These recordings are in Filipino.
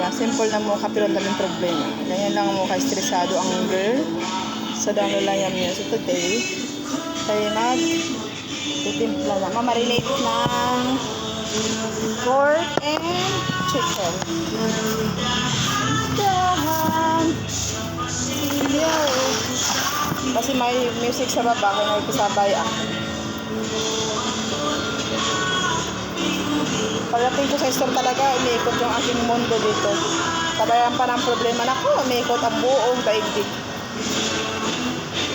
Diba? Simple na mukha pero ang daming problema. Ganyan lang ang mukha, estresado ang girl. Sa dami lang yan niya. So today, tayo mag titimpla na. Mamarinate ng pork and chicken. Dahan. Siliw. Kasi may music sa baba, kaya nagkasabay ako. Pagdating ko sa store talaga, umiikot yung aking mundo dito. Sabayan pa ng problema na ko, umiikot ang buong daigdig.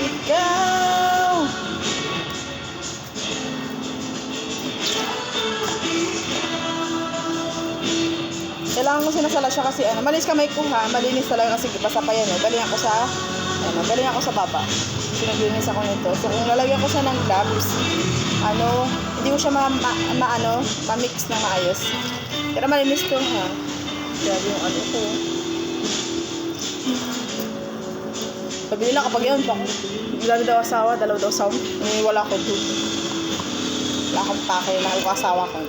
Ikaw! Kailangan ko sinasala siya kasi ano, malis kamay ko ha, malinis talaga kasi basta pa yan eh. Galing ako sa, ano, galing ako sa baba. Sinaglinis ako nito. So kung lalagyan ko siya ng gloves, ano, hindi ko siya ma, ma, ma ano, ma-mix na maayos. Pero malinis ko ha. Grabe yung ano ko. Sabi nila kapag yun, bako, dalawa daw asawa, dalawa daw asawa. Eh, wala ko doon. Wala akong pake, wala akong asawa ko.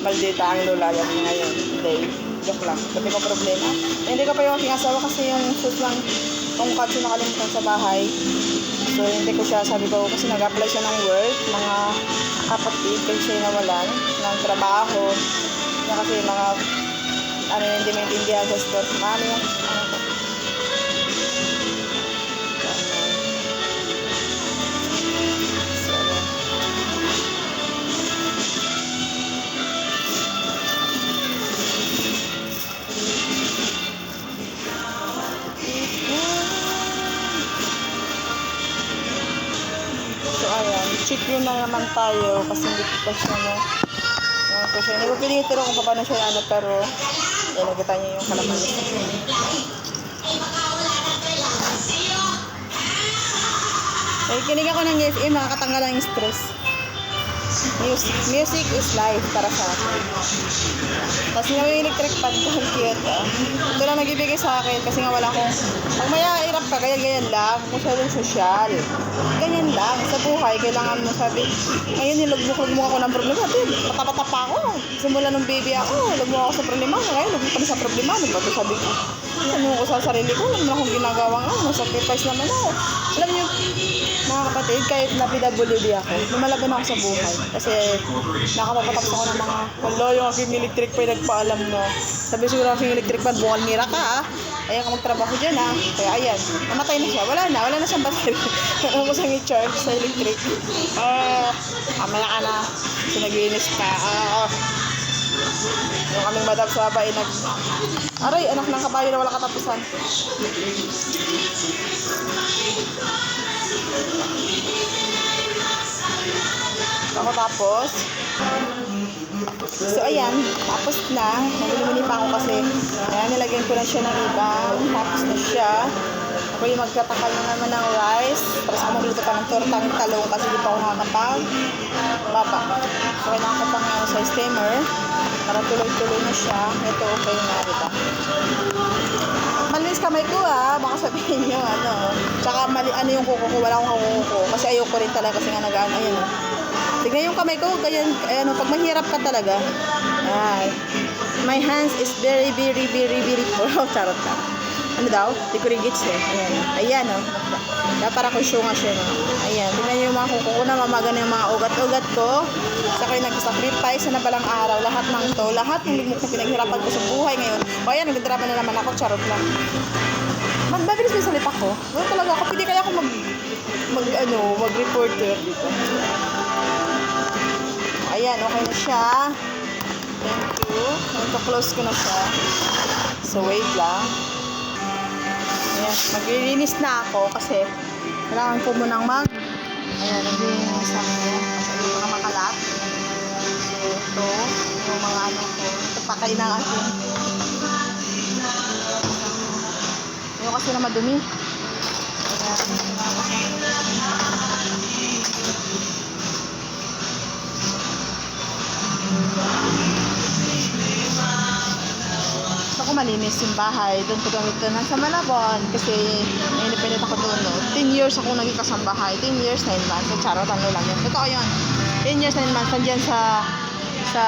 Maldita ang lola yan ngayon. Hindi. Joke lang. Ba't ko problema? Eh, hindi ko pa yung aking asawa kasi yung sus lang kung katso nakalimutan sa bahay. So, hindi ko siya, sabi ko, kasi nag-apply siya ng work, mga kapatid, kasi siya nawalan ng trabaho. Na kasi mga, ano yung hindi maintindihan sa store. Mami yung, ano yun na naman tayo kasi hindi ko pa siya na ano ko siya. Hindi ko pinitiro kung paano siya ano, pero yan, nakita niyo yung kalaman niya. Nakikinig ako ng FM, nakakatanggal ng stress. Music, music is life para sa akin. Tapos nga may electric fan ko, cute ah. Ito lang nagibigay sa akin kasi nga wala akong, pag may hirap ka, ganyan-ganyan lang, kung masyadong social. Ganyan lang, sa buhay, kailangan mo sabi, ngayon nilugbok-lugbok ako ng problema, din, patapata pa ako. Simula nung baby ako, lugbok ako sa problema, ngayon lugbok kami sa problema, ano sabi ko? Ano ko sa sarili ko, naman akong ginagawa nga, sacrifice naman ako. Alam niyo, mga kapatid, kahit na PWD ako, lumalaban ako sa buhay. Kasi nakapapatapos ako ng mga, wala yung aking electric pa nagpaalam no. Sabi siguro aking electric pa, bungal nira ka ah. Ayan ka magtrabaho dyan ah. Kaya ayan, namatay na siya. Wala na, wala na siyang battery. Ano ko siyang i-charge sa electric. Ah, kamaya ka na. Sinaglinis ka. Ah, oh. Yung kaming madam sa babae nag... Aray, anak ng kabayo na wala katapusan. Ako tapos, so ayan, tapos na. Nagmumuni pa ako kasi, ayan, nilagyan ko na siya ng ibang. Tapos na siya. Ako yung magtatakal na naman ng rice. Tapos ako magluto pa ng tortang talong kasi di pa ako nakakapag baba. So, kailangan ko pang ano, sa steamer para tuloy-tuloy na siya. Ito, okay na, diba? Malinis kamay ko ah, baka sabihin nyo ano. Tsaka mali, ano yung kuko ko, wala akong kuko kasi ayoko rin talaga kasi nga nag-ano, ayun oh. Tignan yung kamay ko, ganyan, ayan oh, pag mahirap ka talaga. Ay, my hands is very, very, very, very. Oh, charot ka. Ano daw? Di ko rin gets eh. Ayan, ayan oh. Kaya para ko syunga siya no. Ayan, tignan nyo yung mga kuko ko na mamaga na yung mga ugat-ugat ko. Sa kayo nag-sacrifice na balang araw, lahat ng to, lahat ng lugmok na pinaghirapan ko sa buhay ngayon. O ayan, nagdrama na naman ako, charot lang. Magmabilis may salita ko. Wala talaga ako, pwede kaya ako mag, mag, ano, mag-reporter dito. Ayan, okay na siya. Thank you. Ito, close ko na siya. So, wait lang. Ayan, maglilinis na ako kasi kailangan ko munang mag Ayan, naglilinis ako. Kasi hindi ko na makalat. So, ito, yung mga ano ko. Ito pa kailangan ko. Yung kasi na madumi. Gusto malinis yung bahay. Doon ko gamit na sa Malabon. Kasi independent ako doon. No? 10 years ako naging kasambahay. 10 years, 9 months. So, charot, ano lang yun. Totoo yun. 10 years, 9 months. Nandyan sa sa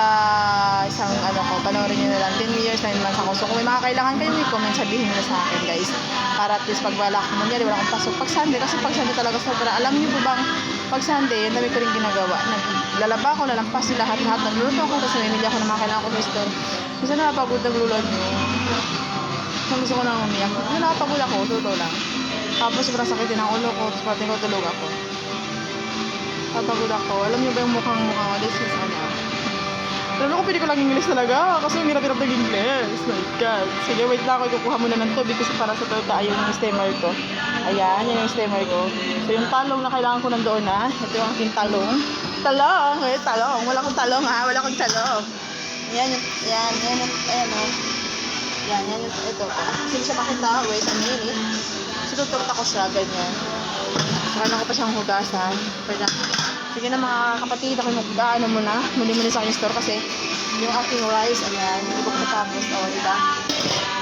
isang ano ko, panoorin nyo na lang. 10 years, 9 months ako. So kung may mga kailangan kayo, i-comment, sabihin nyo sa akin guys. Para at least pag wala akong mangyari, wala akong pasok. Pag Sunday, kasi pag Sunday talaga sobra. Alam niyo po bang, pag Sunday, yun dami ko rin ginagawa. Naglalaba ako, lalampas yung lahat-lahat. Nagluluto ako, tapos namimili ako ng mga kailangan ko sa store. Minsan nakapagod naglulod nyo. Gusto ko nang umiyak. Nakapagod ako, totoo lang. Tapos sobrang sakit din ang ulo ko, tapos pati ko tulog ako. Napagod ako. Alam niyo ba yung mukhang mukha ko? This is ano. Alam ko pwede ko lang English talaga. Kasi ang hirap-hirap ng English. My God. Sige, wait lang ako. Ikukuha muna ng tubig kasi para sa tuta. Ayun yung stemmer ko. Ayan, yan yung stemmer ko. So yung talong na kailangan ko nandoon na. Ito yung aking talong. Talong! Eh, talong. Wala akong talong ha. Wala akong talong. Yan, yung- yan, yan, yung- ayan o. Yan, yan, yung- ito po. Kasi siya makita. Wait a minute. Sinuturta ko siya, ganyan. Saka ko pa siyang hugasan. Pwede. Sige na mga kapatid, ako mag ano muna. Muli-muli sa aking store kasi yung aking rice, ayan, hindi ko matapos. O, diba?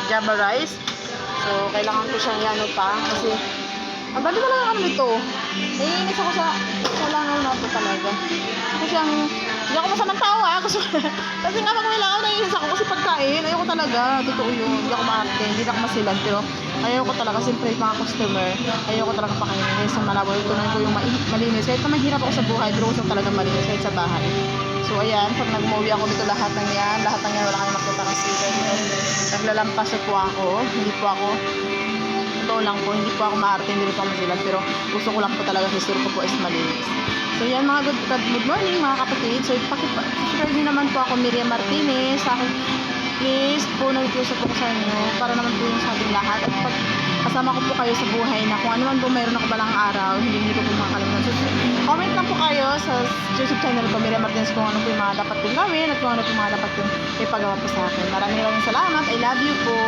Java rice. So, kailangan ko siyang ano pa kasi ang dami talaga ano nito. Naiinis ako sa langaw na to talaga. Kasi ang hindi ako masamang tao ah. Kasi, kasi nga pag may langaw, naiinis ako kasi pagkain. Ayoko talaga. Totoo yun. Hindi ako maarte. Hindi ako masilag. Pero ayoko talaga. Siyempre, mga customer, ayoko talaga pakainin. Sa malabo, tuloy ko yung malinis. Kahit na mahirap ako sa buhay, pero gusto talaga malinis kahit sa bahay. So, ayan, pag nag-movie ako dito lahat ng yan, lahat ng yan, wala kayong makita kasi. Naglalampas na po ako. Hindi po ako totoo lang po, hindi po ako maarte, po ako masilag, pero gusto ko lang po talaga sa store ko po is malinis. So yan mga good, good, good morning mga kapatid. So pakipag-subscribe nyo naman po ako Miriam Martinez sa akin. Please po nag-close po ko sa inyo para naman po yung sa ating lahat. At pag kasama ko po kayo sa buhay na kung ano man po mayroon ako balang araw, hindi, hindi ko po makakalimutan. So, comment lang po kayo sa YouTube channel ko, Miriam Martinez, kung ano po yung mga dapat kong gawin at kung ano po yung mga dapat kong ipagawa po sa akin. Maraming maraming salamat. I love you po.